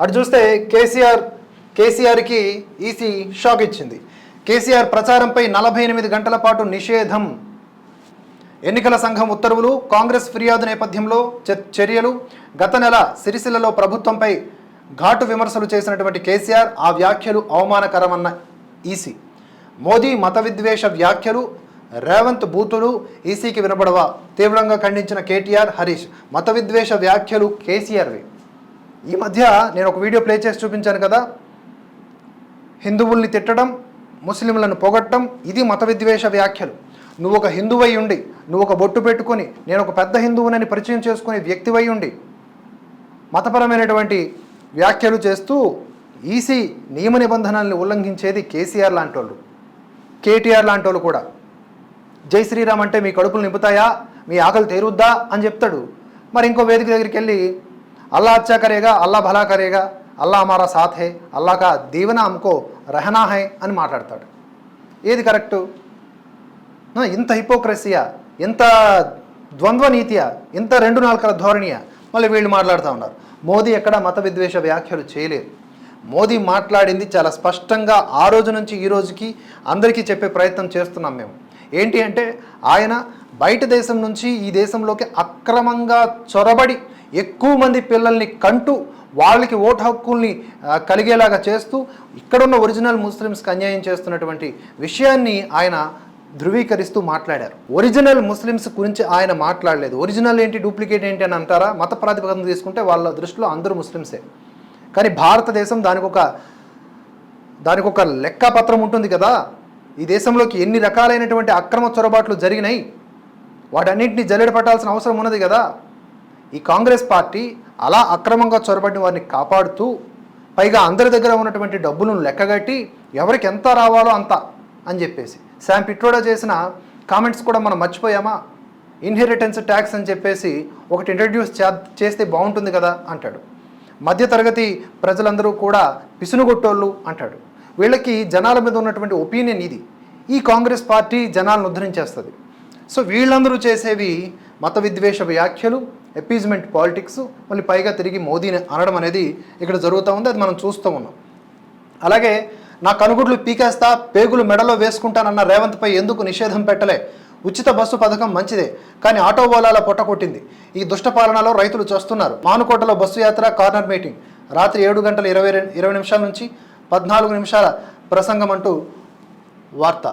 అటు చూస్తే కేసీఆర్ కేసీఆర్కి ఈసీ షాక్ ఇచ్చింది. కేసీఆర్ ప్రచారంపై నలభై ఎనిమిది గంటల పాటు నిషేధం. ఎన్నికల సంఘం ఉత్తర్వులు కాంగ్రెస్ ఫిర్యాదు నేపథ్యంలో చ- చర్యలు. గత నెల సిరిసిల్లలో ప్రభుత్వంపై ఘాటు విమర్శలు చేసినటువంటి కేసీఆర్ ఆ వ్యాఖ్యలు అవమానకరమన్న ఈసీ. మోదీ మత విద్వేష వ్యాఖ్యలు రేవంత్ బూతులు ఈసీకి వినబడవా? తీవ్రంగా ఖండించిన కేటీఆర్ హరీష్ మత విద్వేష వ్యాఖ్యలు కేసీఆర్వి. ఈ మధ్య నేను ఒక వీడియో ప్లే చేసి చూపించాను కదా. హిందువుల్ని తిట్టడం ముస్లింలను పొగట్టడం ఇది మత విద్వేష వ్యాఖ్యలు. నువ్వు ఒక హిందువై ఉండి నువ్వు ఒక బొట్టు పెట్టుకొని నేను ఒక పెద్ద హిందువునని పరిచయం చేసుకునే వ్యక్తివై ఉండి మతపరమైనటువంటి వ్యాఖ్యలు చేస్తూ ఈసీ నియమ నిబంధనల్ని ఉల్లంఘించేది కేసీఆర్ లాంటి వాళ్ళు కేటీఆర్ లాంటి వాళ్ళు కూడా. జై శ్రీరామ్ అంటే మీ కడుపులు నింపుతాయా? మీ ఆకలి తీరుద్దా? అని చెప్తాడు. మరి ఇంకో వేదిక దగ్గరికి వెళ్ళి అల్లా అచ్చా కరేగా అల్లా భలా కరేగా అల్లా హమారా సాత్ హే అల్లా కా దీవెన అమ్కో రహనా హై అని మాట్లాడతాడు. ఏది కరెక్టు? ఇంత హిపోక్రసియా ఇంత ద్వంద్వ నీతియా ఇంత రెండు నాలుకల ధోరణియా? మళ్ళీ వీళ్ళు మాట్లాడుతూ ఉన్నారు. మోదీ ఎక్కడ మత విద్వేష వ్యాఖ్యలు చేయలేదు. మోదీ మాట్లాడింది చాలా స్పష్టంగా ఆ రోజు నుంచి ఈ రోజుకి అందరికీ చెప్పే ప్రయత్నం చేస్తున్నాం మేము. ఏంటి అంటే ఆయన బయట దేశం నుంచి ఈ దేశంలోకి అక్రమంగా చొరబడి ఎక్కువ మంది పిల్లల్ని కంటూ వాళ్ళకి ఓటు హక్కుల్ని కలిగేలాగా చేస్తూ ఇక్కడున్న ఒరిజినల్ ముస్లిమ్స్కి అన్యాయం చేస్తున్నటువంటి విషయాన్ని ఆయన ధృవీకరిస్తూ మాట్లాడారు. ఒరిజినల్ ముస్లిమ్స్ గురించి ఆయన మాట్లాడలేదు. ఒరిజినల్ ఏంటి డూప్లికేట్ ఏంటి అని అంటారా? మత ప్రాతిపదికన తీసుకుంటే వాళ్ళ దృష్టిలో అందరూ ముస్లిమ్సే. కానీ భారతదేశం దానికి ఒక దానికి ఒక లెక్కపత్రం ఉంటుంది కదా. ఈ దేశంలోకి ఎన్ని రకాలైనటువంటి అక్రమ చొరబాట్లు జరిగినాయి? వాటన్నింటినీ జల్లెడ పట్టాల్సిన అవసరం ఉన్నది కదా. ఈ కాంగ్రెస్ పార్టీ అలా అక్రమంగా చొరబడిన వారిని కాపాడుతూ పైగా అందరి దగ్గర ఉన్నటువంటి డబ్బులను లెక్కగట్టి ఎవరికి ఎంత రావాలో అంత అని చెప్పేసి. శామ్ పిట్రోడా చేసిన కామెంట్స్ కూడా మనం మర్చిపోయామా? ఇన్హెరిటెన్స్ ట్యాక్స్ అని చెప్పేసి ఒకటి ఇంట్రడ్యూస్ చేస్తే బాగుంటుంది కదా అంటాడు. మధ్యతరగతి ప్రజలందరూ కూడా పిసునుగొట్టోళ్ళు అంటాడు. వీళ్ళకి జనాల మీద ఉన్నటువంటి ఒపీనియన్ ఇది. ఈ కాంగ్రెస్ పార్టీ జనాలను ఉద్ధరించేస్తుంది. సో వీళ్ళందరూ చేసేవి మత విద్వేష వ్యాఖ్యలు ఎపీజ్మెంట్ పాలిటిక్స్ మళ్ళీ పైగా తిరిగి మోదీని అనడం అనేది ఇక్కడ జరుగుతూ ఉంది అది మనం చూస్తూ ఉన్నాం. అలాగే నా కనుగుడ్లు పీకేస్తా పేగులు మెడలో వేసుకుంటానన్న రేవంత్పై ఎందుకు నిషేధం పెట్టలే? ఉచిత బస్సు పథకం మంచిదే కానీ ఆటో ఓలాల పొట్ట కొట్టింది. ఈ దుష్ట పాలనలో రైతులు చేస్తున్నారు. మానుకోటలో బస్సు యాత్ర కార్నర్ మీటింగ్. రాత్రి ఏడు గంటల ఇరవై రెండు ఇరవై నిమిషాల నుంచి పద్నాలుగు నిమిషాల ప్రసంగం అంటూ వార్త.